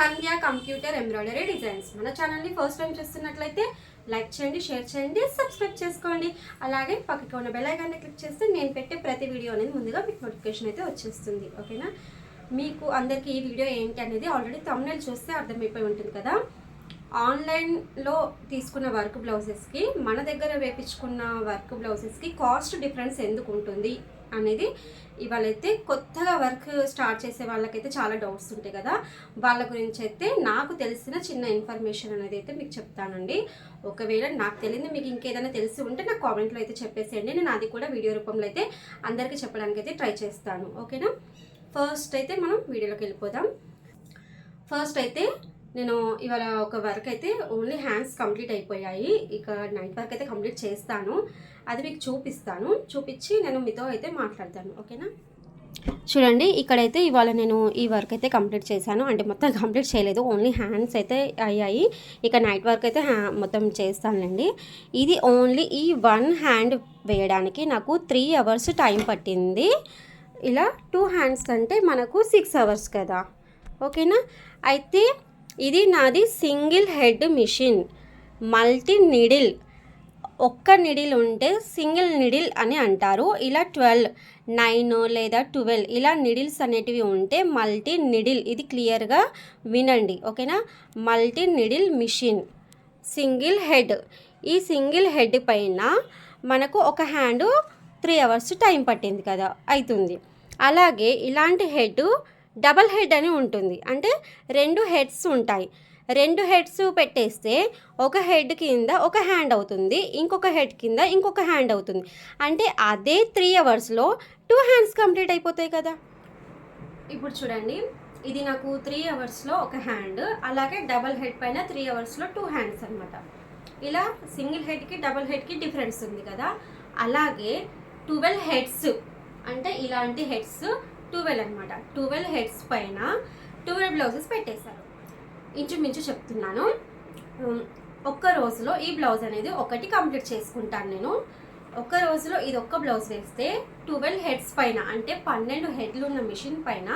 సంధ్య computer embroidery designs. మన ఛానల్ని first time చూస్తున్నట్లయితే లైక్ చేయండి షేర్ చేయండి సబ్స్క్రైబ్ చేసుకోండి. అలాగే పక్కకి ఉన్న బెల్లైకాన్ని క్లిక్ చేస్తే నేను పెట్టే ప్రతి వీడియో అనేది ముందుగా మీకు నోటిఫికేషన్ అయితే వచ్చేస్తుంది. ఓకేనా మీకు అందరికీ ఈ వీడియో ఏంటి అనేది ఆల్రెడీ తమిళ చూస్తే అర్థమైపోయి ఉంటుంది కదా? ఆన్లైన్లో తీసుకున్న వర్క్ బ్లౌజెస్కి మన దగ్గర వేపించుకున్న వర్క్ బ్లౌజెస్కి కాస్ట్ డిఫరెన్స్ ఎందుకు ఉంటుంది అనేది ఇవాళైతే కొత్తగా వర్క్ స్టార్ట్ చేసే వాళ్ళకైతే చాలా డౌట్స్ ఉంటాయి కదా. వాళ్ళ గురించి అయితే నాకు తెలిసిన చిన్న ఇన్ఫర్మేషన్ అనేది అయితే మీకు చెప్తానండి. ఒకవేళ నాకు తెలియదు మీకు ఇంకేదైనా తెలిసి ఉంటే నాకు కామెంట్లో అయితే చెప్పేసేయండి. నేను అది కూడా వీడియో రూపంలో అయితే అందరికీ చెప్పడానికి అయితే ట్రై చేస్తాను. ఓకేనా? ఫస్ట్ అయితే మనం వీడియోలోకి వెళ్ళిపోదాం. ఫస్ట్ అయితే నేను ఇవాళ ఒక వర్క్ అయితే ఓన్లీ హ్యాండ్స్ కంప్లీట్ అయిపోయాయి. ఇక నైట్ వర్క్ అయితే కంప్లీట్ చేస్తాను. అది మీకు చూపిస్తాను. చూపించి నేను మీతో అయితే మాట్లాడతాను. ఓకేనా చూడండి ఇక్కడైతే ఇవాళ నేను ఈ వర్క్ అయితే కంప్లీట్ చేశాను. అంటే మొత్తం కంప్లీట్ చేయలేదు. ఓన్లీ హ్యాండ్స్ అయితే అయ్యాయి. ఇక నైట్ వర్క్ అయితే మొత్తం చేస్తానండి ఇది ఓన్లీ ఈ వన్ హ్యాండ్ వేయడానికి నాకు త్రీ అవర్స్ టైం పట్టింది. ఇలా టూ హ్యాండ్స్ అంటే మనకు సిక్స్ అవర్స్ కదా. ఓకేనా అయితే ఇది నాది single head machine. Multi needle. ఒక్క నిడిల్ ఉంటే సింగిల్ నిడిల్ అని అంటారు. ఇలా ట్వెల్వ్ నైన్ లేదా ట్వెల్వ్ ఇలా నిడిల్స్ అనేటివి ఉంటే మల్టీ నిడిల్. ఇది క్లియర్గా వినండి ఓకేనా? Multi needle machine. Single head. ఈ సింగిల్ హెడ్ పైన మనకు ఒక హ్యాండ్ త్రీ అవర్స్ టైం పట్టింది కదా అవుతుంది అలాగే ఇలాంటి హెడ్ డబల్ హెడ్ అని ఉంటుంది. అంటే రెండు హెడ్స్ ఉంటాయి. రెండు హెడ్స్ పెట్టేస్తే ఒక హెడ్ కింద ఒక హ్యాండ్ అవుతుంది. ఇంకొక హెడ్ కింద ఇంకొక హ్యాండ్ అవుతుంది. అంటే అదే త్రీ అవర్స్లో టూ హ్యాండ్స్ కంప్లీట్ అయిపోతాయి కదా. ఇప్పుడు చూడండి. ఇది నాకు త్రీ అవర్స్లో ఒక హ్యాండ్ అలాగే డబల్ హెడ్ పైన త్రీ అవర్స్లో టూ హ్యాండ్స్ అనమాట ఇలా సింగిల్ హెడ్కి డబల్ హెడ్కి డిఫరెన్స్ ఉంది కదా. అలాగే ట్వెల్వ్ హెడ్స్ అంటే ఇలాంటి హెడ్స్ ట్వెల్వ్ అనమాట ట్వెల్వ్ హెడ్స్ పైన ట్వెల్వ్ బ్లౌజెస్ పెట్టేశారు. ఇంచుమించు చెప్తున్నాను. ఒక్క రోజులో ఈ బ్లౌజ్ అనేది ఒకటి కంప్లీట్ చేసుకుంటాను నేను. ఒక్క రోజులో ఇది ఒక్క బ్లౌజ్ వేస్తే ట్వెల్వ్ హెడ్స్ పైన అంటే పన్నెండు హెడ్లు ఉన్న మిషన్ పైన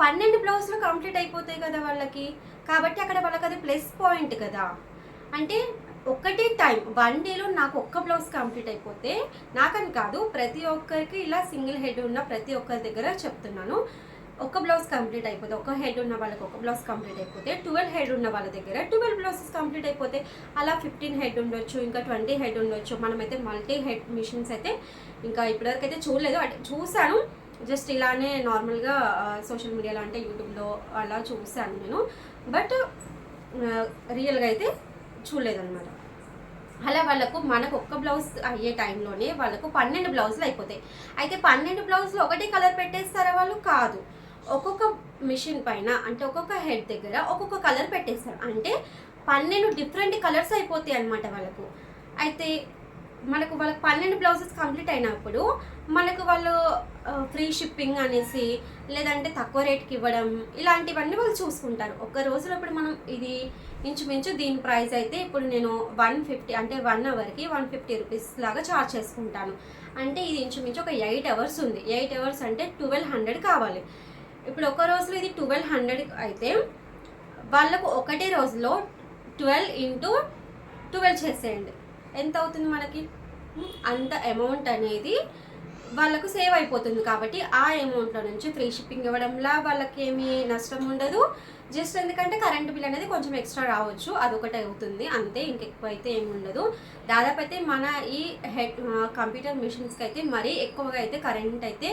పన్నెండు బ్లౌజులు కంప్లీట్ అయిపోతాయి కదా వాళ్ళకి. కాబట్టి అక్కడ వాళ్ళకి అది ప్లస్ పాయింట్ కదా. అంటే ఒక్కటే టైం వన్ డేలో నాకు ఒక్క బ్లౌజ్ కంప్లీట్ అయిపోతే నాకని కాదు ప్రతి ఒక్కరికి ఇలా సింగిల్ హెడ్ ఉన్న ప్రతి ఒక్కరి దగ్గర చెప్తున్నాను. ఒక బ్లౌజ్ కంప్లీట్ అయిపోతే ఒక హెడ్ ఉన్న వాళ్ళకి ఒక బ్లౌజ్ కంప్లీట్ అయిపోతే ట్వెల్వ్ హెడ్ ఉన్న వాళ్ళ దగ్గర ట్వెల్వ్ బ్లౌజెస్ కంప్లీట్ అయిపోతే అలా ఫిఫ్టీన్ హెడ్ ఉండొచ్చు ఇంకా ట్వంటీ హెడ్ ఉండొచ్చు. మనమైతే మల్టీ హెడ్ మిషన్స్ అయితే ఇంకా ఇప్పటివరకు అయితే చూడలేదు. అంటే చూశాను జస్ట్ ఇలానే నార్మల్గా సోషల్ మీడియాలో అంటే యూట్యూబ్లో అలా చూశాను నేను. బట్ రియల్గా అయితే చూడలేదన్నమాట. అలా వాళ్ళకు మనకు ఒక్క బ్లౌజ్ అయ్యే టైంలోనే వాళ్ళకు పన్నెండు బ్లౌజులు అయిపోతాయి. అయితే పన్నెండు బ్లౌజులు ఒకటే కలర్ పెట్టేస్తారా వాళ్ళు? కాదు. ఒక్కొక్క మిషన్ పైన అంటే ఒక్కొక్క హెడ్ దగ్గర ఒక్కొక్క కలర్ పెట్టేస్తారు. అంటే పన్నెండు డిఫరెంట్ కలర్స్ అయిపోతాయి అనమాట వాళ్ళకు. అయితే మనకు వాళ్ళకి పన్నెండు బ్లౌజెస్ కంప్లీట్ అయినప్పుడు మనకు వాళ్ళు ఫ్రీ షిప్పింగ్ అనేసి లేదంటే తక్కువ రేట్కి ఇవ్వడం ఇలాంటివన్నీ వాళ్ళు చూసుకుంటారు. ఒక రోజులో ఇప్పుడు మనం ఇది ఇంచుమించు దీని ప్రైస్ అయితే ఇప్పుడు నేను వన్ ఫిఫ్టీ అంటే వన్ అవర్కి వన్ ఫిఫ్టీ రూపీస్ లాగా చార్జ్ చేసుకుంటాను. అంటే ఇది ఇంచుమించు ఒక ఎయిట్ అవర్స్ ఉంది. ఎయిట్ అవర్స్ అంటే ట్వెల్వ్ హండ్రెడ్ కావాలి. ఇప్పుడు ఒక రోజులో ఇది ట్వెల్వ్ హండ్రెడ్ అయితే వాళ్ళకు ఒకటే రోజులో ట్వెల్వ్ ఇంటూ ట్వెల్వ్ చేసేయండి. ఎంత అవుతుంది మనకి? అంత అమౌంట్ అనేది వాళ్ళకు సేవ్ అయిపోతుంది కాబట్టి ఆ అమౌంట్లో నుంచి ఫ్రీ షిప్పింగ్ ఇవ్వడంలా వాళ్ళకి ఏమీ నష్టం ఉండదు. జస్ట్ ఎందుకంటే కరెంట్ బిల్ అనేది కొంచెం ఎక్స్ట్రా రావచ్చు అదొకటి అవుతుంది. అంతే ఇంకెక్కువ అయితే ఏమి ఉండదు. దాదాపు అయితే మన ఈ హెడ్ కంప్యూటర్ మిషన్స్కి అయితే మరీ ఎక్కువగా అయితే కరెంట్ అయితే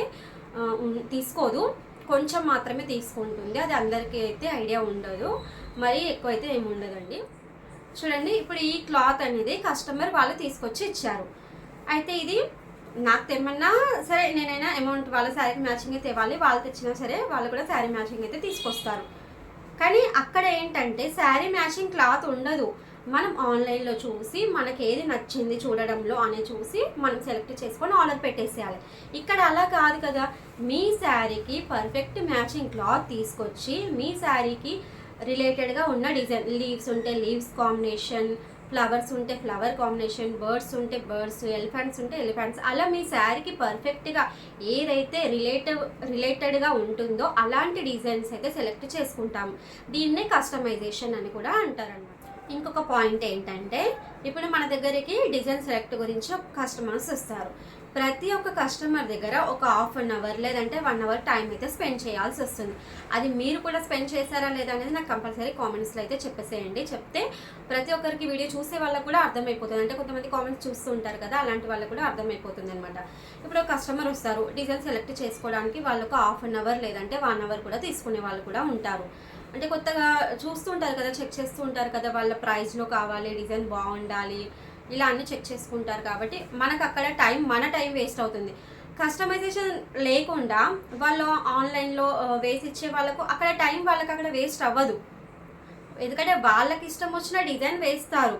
తీసుకోదు. కొంచెం మాత్రమే తీసుకుంటుంది. అది అందరికీ అయితే ఐడియా ఉండదు. మరీ ఎక్కువ అయితే ఏమి ఉండదండి. చూడండి ఇప్పుడు ఈ క్లాత్ అనేది కస్టమర్ వాళ్ళు తీసుకొచ్చి ఇచ్చారు. అయితే ఇది నాకు తెమ్మన్నా సరే నేనైనా అమౌంట్ వాళ్ళ శారీ మ్యాచింగ్ అయితే ఇవ్వాలి వాళ్ళు తెచ్చినా సరే వాళ్ళు కూడా శారీ మ్యాచింగ్ అయితే తీసుకొస్తారు. కానీ అక్కడ ఏంటంటే శారీ మ్యాచింగ్ క్లాత్ ఉండదు. మనం ఆన్లైన్లో చూసి మనకి ఏది నచ్చింది చూడడంలో అనే చూసి మనం సెలెక్ట్ చేసుకొని ఆర్డర్ పెట్టేసేయాలి. ఇక్కడ అలా కాదు కదా. మీ శారీకి పర్ఫెక్ట్ మ్యాచింగ్ క్లాత్ తీసుకొచ్చి మీ శారీకి రిలేటెడ్గా ఉన్న డిజైన్ లీవ్స్ ఉంటే లీవ్స్ కాంబినేషన్ ఫ్లవర్స్ ఉంటే ఫ్లవర్ కాంబినేషన్ బర్డ్స్ ఉంటే బర్డ్స్ ఎలిఫెంట్స్ ఉంటే ఎలిఫెంట్స్. అలా మీ శారీకి పర్ఫెక్ట్గా ఏదైతే రిలేటివ్ రిలేటెడ్గా ఉంటుందో అలాంటి డిజైన్స్ అయితే సెలెక్ట్ చేసుకుంటాము. దీన్నే కస్టమైజేషన్ అని కూడా అంటారన్నమాట. ఇంకొక పాయింట్ ఏంటంటే ఇప్పుడు మన దగ్గరికి డిజైన్ సెలెక్ట్ గురించి కస్టమర్స్ వస్తారు. ప్రతి ఒక్క కస్టమర్ దగ్గర ఒక హాఫ్ అన్ అవర్ లేదంటే వన్ అవర్ టైం అయితే స్పెండ్ చేయాల్సి వస్తుంది. అది మీరు కూడా స్పెండ్ చేశారా లేదా అనేది నాకు కంపల్సరీ కామెంట్స్లో అయితే చెప్పేసేయండి. చెప్తే ప్రతి ఒక్కరికి వీడియో చూసే వాళ్ళకు కూడా అర్థమైపోతుంది. అంటే కొంతమంది కామెంట్స్ చూస్తూ ఉంటారు కదా అలాంటి వాళ్ళకు కూడా అర్థమైపోతుంది అనమాట ఇప్పుడు కస్టమర్ వస్తారు డిజైన్ సెలెక్ట్ చేసుకోవడానికి వాళ్ళకు హాఫ్ అన్ అవర్ లేదంటే వన్ అవర్ కూడా తీసుకునే వాళ్ళు కూడా ఉంటారు. అంటే కొత్తగా చూస్తూ ఉంటారు కదా చెక్ చేస్తూ ఉంటారు కదా వాళ్ళ ప్రైస్లో కావాలి డిజైన్ బాగుండాలి ఇలా అన్ని చెక్ చేసుకుంటారు కాబట్టి మనకు అక్కడ టైం మన టైం వేస్ట్ అవుతుంది. కస్టమైజేషన్ లేకుండా వాళ్ళు ఆన్లైన్లో వేసి ఇచ్చే వాళ్ళకు అక్కడ టైం వాళ్ళకి అక్కడ వేస్ట్ అవ్వదు. ఎందుకంటే వాళ్ళకి ఇష్టం వచ్చిన డిజైన్ వేస్తారు.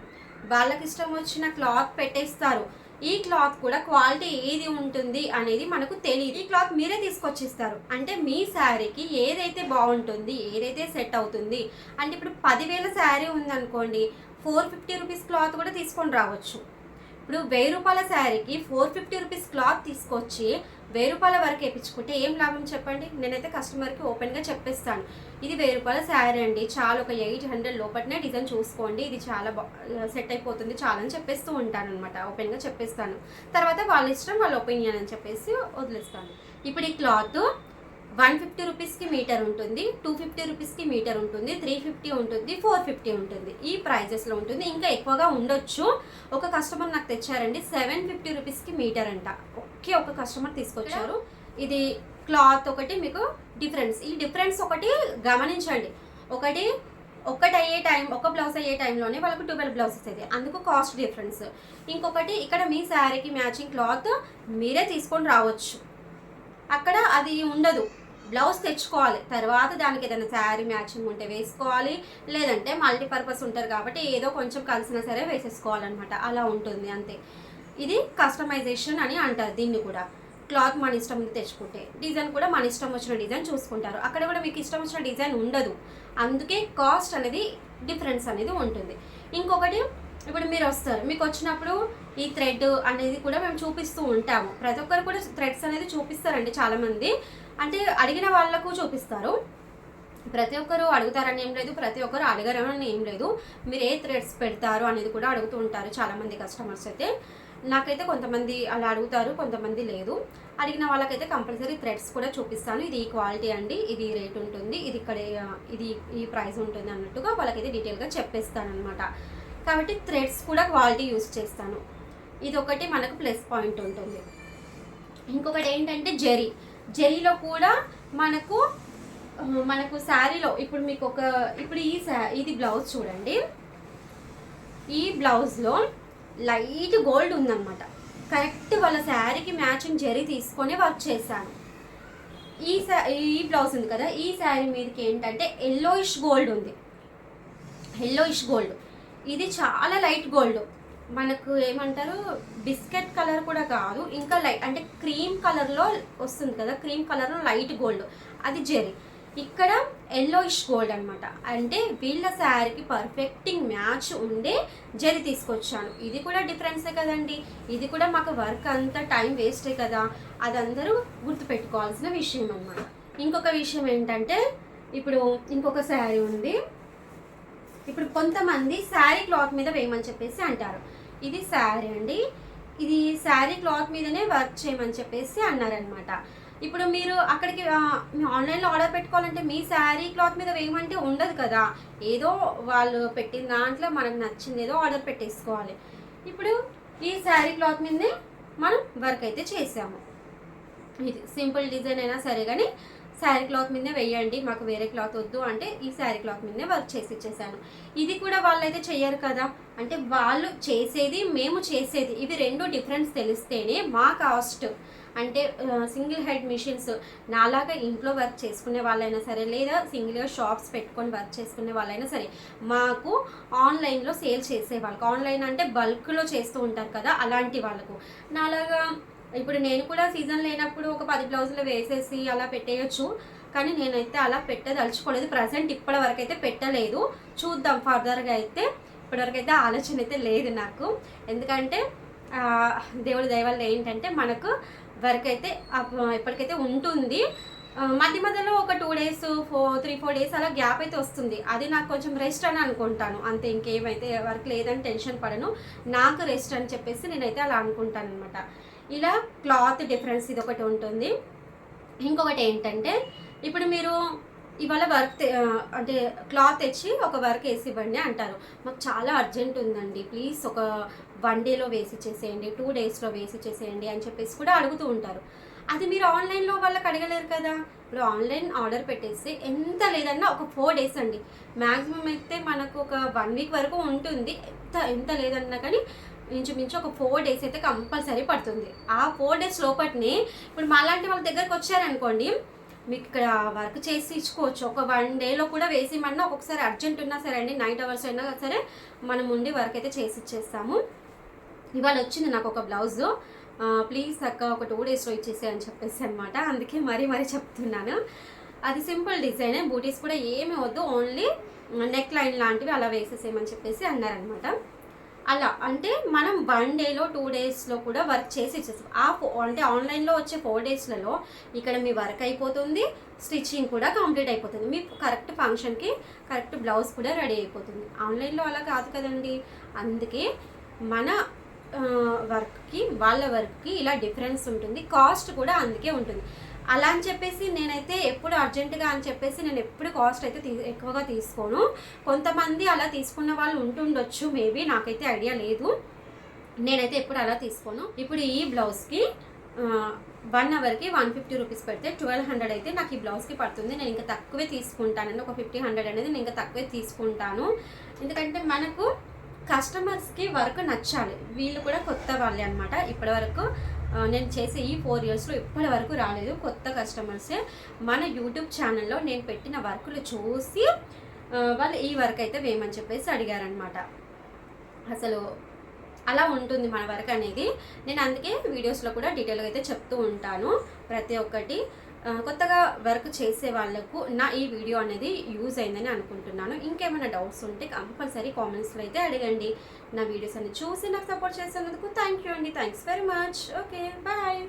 వాళ్ళకి ఇష్టం వచ్చిన క్లాత్ పెట్టేస్తారు. ఈ క్లాత్ కూడా క్వాలిటీ ఏది ఉంటుంది అనేది మనకు తెలియదు ఈ క్లాత్ మీరే తీసుకొచ్చిస్తారు. అంటే మీ శారీకి ఏదైతే బాగుంటుంది ఏదైతే సెట్ అవుతుంది అంటే ఇప్పుడు పదివేల శారీ ఉందనుకోండి ఫోర్ ఫిఫ్టీ రూపీస్ క్లాత్ కూడా తీసుకొని రావచ్చు. ఇప్పుడు వెయ్యి రూపాయల శారీకి ఫోర్ ఫిఫ్టీ రూపీస్ క్లాత్ తీసుకొచ్చి వెయ్యి రూపాయల వరకు వేయించుకుంటే ఏం లాభం చెప్పండి? నేనైతే కస్టమర్కి ఓపెన్గా చెప్పేస్తాను. ఇది వెయ్యి రూపాయల శారీ అండి. చాలా ఒక ఎయిట్ హండ్రెడ్ లోపలనే డిజైన్ చూసుకోండి. ఇది చాలా బా సెట్ అయిపోతుంది. చాలా అని చెప్పేస్తూ ఉంటాను అనమాట ఓపెన్గా చెప్పేస్తాను. తర్వాత వాళ్ళ ఇష్టం వాళ్ళ ఒపీనియన్ అని చెప్పేసి వదిలేస్తాను. ఇప్పుడు ఈ క్లాత్ వన్ ఫిఫ్టీ రూపీస్కి మీటర్ ఉంటుంది టూ ఫిఫ్టీ రూపీస్కి మీటర్ ఉంటుంది త్రీ ఫిఫ్టీ ఉంటుంది ఫోర్ ఫిఫ్టీ ఉంటుంది. ఈ ప్రైజెస్లో ఉంటుంది. ఇంకా ఎక్కువగా ఉండొచ్చు. ఒక కస్టమర్ నాకు తెచ్చారండి సెవెన్ ఫిఫ్టీ రూపీస్కి మీటర్ అంట. ఒకే ఒక కస్టమర్ తీసుకొచ్చారు. ఇది క్లాత్ ఒకటి మీకు డిఫరెన్స్. ఈ డిఫరెన్స్ ఒకటి గమనించండి. ఒకటి ఒకటి అయ్యే టైం ఒక బ్లౌజ్ అయ్యే టైంలోనే వాళ్ళకు ట్వెల్వ్ బ్లౌజెస్ అయితే. అందుకు కాస్ట్ డిఫరెన్స్. ఇంకొకటి ఇక్కడ మీ శారీకి మ్యాచింగ్ క్లాత్ మీరే తీసుకొని రావచ్చు. అక్కడ అది ఉండదు. బ్లౌజ్ తెచ్చుకోవాలి. తర్వాత దానికి ఏదైనా శారీ మ్యాచింగ్ ఉంటే వేసుకోవాలి. లేదంటే మల్టీపర్పస్ ఉంటారు కాబట్టి ఏదో కొంచెం కలిసినా సరే వేసేసుకోవాలన్నమాట. అలా ఉంటుంది అంతే. ఇది కస్టమైజేషన్ అని అంటారు దీన్ని కూడా. క్లాత్ మన ఇష్టం ఉంది తెచ్చుకుంటే. డిజైన్ కూడా మన ఇష్టం వచ్చిన డిజైన్ చూసుకుంటారు. అక్కడ కూడా మీకు ఇష్టం వచ్చిన డిజైన్ ఉండదు. అందుకే కాస్ట్ అనేది డిఫరెన్స్ అనేది ఉంటుంది. ఇంకొకటి ఇప్పుడు మీరు వస్తారు. మీకు వచ్చినప్పుడు ఈ థ్రెడ్ అనేది కూడా మేము చూపిస్తూ ఉంటాము. ప్రతి ఒక్కరు కూడా థ్రెడ్స్ అనేది చూపిస్తారండి చాలామంది. అంటే అడిగిన వాళ్ళకు చూపిస్తారు. ప్రతి ఒక్కరు అడుగుతారని ఏం లేదు ప్రతి ఒక్కరు అడగరని ఏం లేదు. మీరు ఏ థ్రెడ్స్ పెడతారు అనేది కూడా అడుగుతూ ఉంటారు చాలామంది కస్టమర్స్ అయితే. నాకైతే కొంతమంది అలా అడుగుతారు కొంతమంది లేదు. అడిగిన వాళ్ళకైతే కంపల్సరీ థ్రెడ్స్ కూడా చూపిస్తాను. ఇది ఈ క్వాలిటీ అండి ఇది రేట్ ఉంటుంది ఇది ఇక్కడ ఇది ఈ ప్రైస్ ఉంటుంది అన్నట్టుగా వాళ్ళకైతే డీటెయిల్గా చెప్పేస్తాను అనమాట కాబట్టి థ్రెడ్స్ కూడా క్వాలిటీ యూస్ చేస్తాను. ఇది ఒకటి మనకు ప్లస్ పాయింట్ ఉంటుంది. ఇంకొకటి ఏంటంటే జెరీ. జరీలో కూడా మనకు మనకు శారీలో ఇప్పుడు మీకు ఒక ఇప్పుడు ఈ ఇది బ్లౌజ్ చూడండి. ఈ బ్లౌజ్లో లైట్ గోల్డ్ ఉందన్నమాట. కరెక్ట్ వాళ్ళ శారీకి మ్యాచింగ్ జరీ తీసుకొని వర్క్ చేశాను. ఈ ఈ బ్లౌజ్ ఉంది కదా ఈ శారీ మీదకి ఏంటంటే ఎల్లోయిష్ గోల్డ్ ఉంది. ఎల్లోయిష్ గోల్డ్ ఇది చాలా లైట్ గోల్డ్. మనకు ఏమంటారు? బిస్కెట్ కలర్ కూడా కాదు. ఇంకా లైట్ అంటే క్రీమ్ కలర్లో వస్తుంది కదా? క్రీమ్ కలర్లో లైట్ గోల్డ్. అది జెరీ ఇక్కడ ఎల్లోయిష్ గోల్డ్ అనమాట అంటే వీళ్ళ శారీకి పర్ఫెక్టింగ్ మ్యాచ్ ఉండే జరి తీసుకొచ్చాను. ఇది కూడా డిఫరెన్సే కదండి? ఇది కూడా మాకు వర్క్ అంతా టైం వేస్టే కదా? అదందరూ గుర్తుపెట్టుకోవాల్సిన విషయం అన్నమాట. ఇంకొక విషయం ఏంటంటే ఇప్పుడు ఇంకొక శారీ ఉంది. ఇప్పుడు కొంతమంది శారీ క్లాత్ మీద వేయమని చెప్పేసి అంటారు. ఇది శారీ అండి. ఇది శారీ క్లాత్ మీదనే వర్క్ చేయమని చెప్పేసి అన్నారనమాట ఇప్పుడు మీరు అక్కడికి ఆన్లైన్లో ఆర్డర్ పెట్టుకోవాలంటే మీ శారీ క్లాత్ మీద వేయమంటే ఉండదు కదా. ఏదో వాళ్ళు పెట్టిన దాంట్లో మనకు నచ్చింది ఏదో ఆర్డర్ పెట్టేసుకోవాలి. ఇప్పుడు ఈ శారీ క్లాత్ మీదనే మనం వర్క్ అయితే చేసాము. ఇది సింపుల్ డిజైన్ అయినా సరే కానీ శారీ క్లాత్ మీదనే వేయండి మాకు వేరే క్లాత్ వద్దు అంటే ఈ శారీ క్లాత్ మీదనే వర్క్ చేసి ఇచ్చేసాను. ఇది కూడా వాళ్ళైతే చెయ్యరు కదా. అంటే వాళ్ళు చేసేది మేము చేసేది ఇవి రెండు డిఫరెన్స్ తెలిస్తేనే మా కాస్ట్ అంటే సింగిల్ హెడ్ మిషన్స్ నాలాగా ఇంట్లో వర్క్ చేసుకునే వాళ్ళైనా సరే లేదా సింగిల్గా షాప్స్ పెట్టుకొని వర్క్ చేసుకునే వాళ్ళైనా సరే మాకు ఆన్లైన్లో సేల్ చేసే వాళ్ళకి ఆన్లైన్ అంటే బల్క్లో చేస్తూ ఉంటారు కదా అలాంటి వాళ్ళకు. నాలాగా ఇప్పుడు నేను కూడా సీజన్ లేనప్పుడు ఒక పది బ్లౌజులు వేసేసి అలా పెట్టేయచ్చు. కానీ నేనైతే అలా పెట్టదలుచుకోలేదు. ప్రజెంట్ ఇప్పటి వరకు అయితే పెట్టలేదు. చూద్దాం ఫర్దర్గా అయితే. ఇప్పటివరకు అయితే ఆలోచన అయితే లేదు నాకు. ఎందుకంటే దేవుడి దయవల్ల ఏంటంటే మనకు వర్క్ అయితే ఎప్పటికైతే ఉంటుంది మధ్య మధ్యలో ఒక two days four three four days అలా గ్యాప్ అయితే వస్తుంది. అది నాకు కొంచెం రెస్ట్ అని అనుకుంటాను. అంతే ఇంకేమైతే వర్క్ లేదని టెన్షన్ పడను. నాకు రెస్ట్ అని చెప్పేసి నేనైతే అలా అనుకుంటాను అనమాట ఇలా క్లాత్ డిఫరెన్స్ ఇది ఒకటి ఉంటుంది. ఇంకొకటి ఏంటంటే ఇప్పుడు మీరు ఇవాళ వర్క్ అంటే క్లాత్ తెచ్చి ఒక వర్క్ వేసి ఇవ్వండి అంటారు. మాకు చాలా అర్జెంట్ ఉందండి. ప్లీజ్ ఒక వన్ డేలో వేసి చేసేయండి టూ డేస్లో వేసి చేసేయండి అని చెప్పేసి కూడా అడుగుతూ ఉంటారు. అది మీరు ఆన్లైన్లో వాళ్ళకి అడగలేరు కదా? ఇప్పుడు ఆన్లైన్ ఆర్డర్ పెట్టేసి ఎంత లేదన్నా ఒక ఫోర్ డేస్ అండి. మ్యాక్సిమం అయితే మనకు ఒక వన్ వీక్ వరకు ఉంటుంది. ఎంత ఎంత లేదన్నా కానీ ఇంచుమించు ఒక ఫోర్ డేస్ అయితే కంపల్సరీ పడుతుంది. ఆ ఫోర్ డేస్ లోపటినే ఇప్పుడు మాలాంటి వాళ్ళ దగ్గరకు వచ్చారనుకోండి మీకు ఇక్కడ వర్క్ చేసి ఇచ్చుకోవచ్చు. ఒక వన్ డేలో కూడా వేసి ఇమ్మన్నా ఒక్కొక్కసారి అర్జెంట్ ఉన్నా సరే అండి నైట్ అవర్స్ అయినా సరే మనం ఉండి వర్క్ అయితే చేసి ఇచ్చేస్తాము. ఇవాళ వచ్చింది నాకు ఒక బ్లౌజ్ ప్లీజ్ అక్క ఒక టూ డేస్లో ఇచ్చేసే అని చెప్పేసి అనమాట అందుకే మరీ మరీ చెప్తున్నాను. అది సింపుల్ డిజైన్ బూటీస్ కూడా ఏమి వద్దు. ఓన్లీ నెక్ లైన్ లాంటివి అలా వేసేసేయమని చెప్పేసి అన్నారనమాట అలా అంటే మనం వన్ డేలో టూ డేస్లో కూడా వర్క్ చేసి ఇచ్చేస్తాం. ఆ ఫో అంటే ఆన్లైన్లో వచ్చే ఫోర్ డేస్లలో ఇక్కడ మీ వర్క్ అయిపోతుంది స్టిచ్చింగ్ కూడా కంప్లీట్ అయిపోతుంది. మీ కరెక్ట్ ఫంక్షన్కి కరెక్ట్ బ్లౌజ్ కూడా రెడీ అయిపోతుంది. ఆన్లైన్లో అలా కాదు కదండి. అందుకే మన వర్క్కి వాళ్ళ వర్క్కి ఇలా డిఫరెన్స్ ఉంటుంది. కాస్ట్ కూడా అందుకే ఉంటుంది. అలా అని చెప్పేసి నేనైతే ఎప్పుడు అర్జెంటుగా అని చెప్పేసి నేను ఎప్పుడు కాస్ట్ అయితే తీ ఎక్కువగా తీసుకోను. కొంతమంది అలా తీసుకున్న వాళ్ళు ఉంటుండొచ్చు మేబీ నాకైతే ఐడియా లేదు. నేనైతే ఎప్పుడు అలా తీసుకోను. ఇప్పుడు ఈ బ్లౌజ్కి వన్ అవర్కి వన్ ఫిఫ్టీ రూపీస్ పెడితే ట్వెల్వ్ హండ్రెడ్ అయితే నాకు ఈ బ్లౌజ్కి పడుతుంది. నేను ఇంకా తక్కువే తీసుకుంటానండి. ఒక ఫిఫ్టీ హండ్రెడ్ అనేది నేను ఇంకా తక్కువే తీసుకుంటాను. ఎందుకంటే మనకు కస్టమర్స్కి వర్క్ నచ్చాలి. వీళ్ళు కూడా కొత్త వాళ్ళే అనమాట ఇప్పటి వరకు నేను చేసే ఈ ఫోర్ ఇయర్స్లో ఇప్పటి వరకు రాలేదు. కొత్త కస్టమర్సే మన యూట్యూబ్ ఛానల్లో నేను పెట్టిన వర్కులు చూసి వాళ్ళు ఈ వర్క్ అయితే వేయమని చెప్పేసి అడిగారనమాట అసలు అలా ఉంటుంది మన వర్క్ అనేది. నేను అందుకే వీడియోస్లో కూడా డీటెయిల్గా అయితే చెప్తూ ఉంటాను ప్రతి ఒక్కటి. కొత్తగా వర్క్ చేసే వాళ్ళకు నా ఈ వీడియో అనేది యూజ్ అయిందని అనుకుంటున్నాను. ఇంకేమైనా డౌట్స్ ఉంటే కంపల్సరీ కామెంట్స్లో అయితే అడగండి. నా వీడియోస్ అన్ని చూసి నాకు సపోర్ట్ చేసినందుకు థ్యాంక్ యూ అండి. Thanks very much okay bye